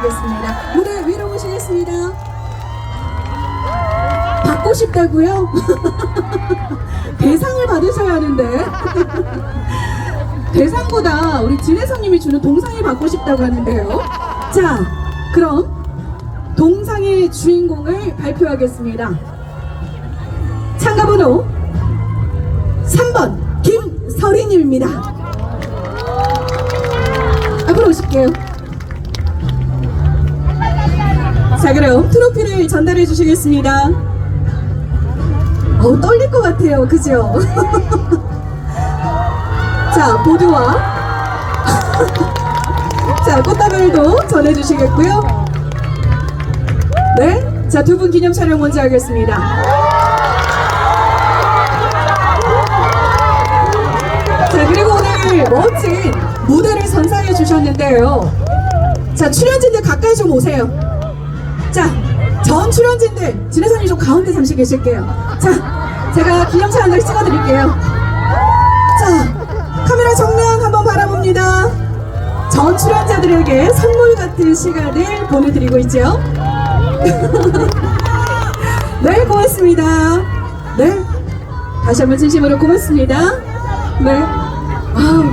하겠습니다. 무대 위로 모시겠습니다. 받고 싶다고요? 대상을 받으셔야 하는데. 대상보다 우리 진혜선님이 주는 동상을 받고 싶다고 하는데요. 자, 그럼 동상의 주인공을 발표하겠습니다. 참가번호 3번 김설희님입니다. 앞으로 오실게요. 트로피를 전달해 주시겠습니다. 어우, 떨릴 것 같아요. 그죠? 자, 보드와 자, 꽃다발도 전해주시겠고요. 네, 자, 두 분 기념 촬영 먼저 하겠습니다. 자, 그리고 오늘 멋진 무대를 선사해 주셨는데요. 자, 출연진들 가까이 좀 오세요. 자, 전 출연진들, 진혜선이 좀 가운데 잠시 계실게요. 자, 제가 기념차 한장 찍어드릴게요. 자, 카메라 정면 한번 바라봅니다. 전 출연자들에게 선물 같은 시간을 보내드리고 있죠. 네, 고맙습니다. 네, 다시 한번 진심으로 고맙습니다. 네. 아우.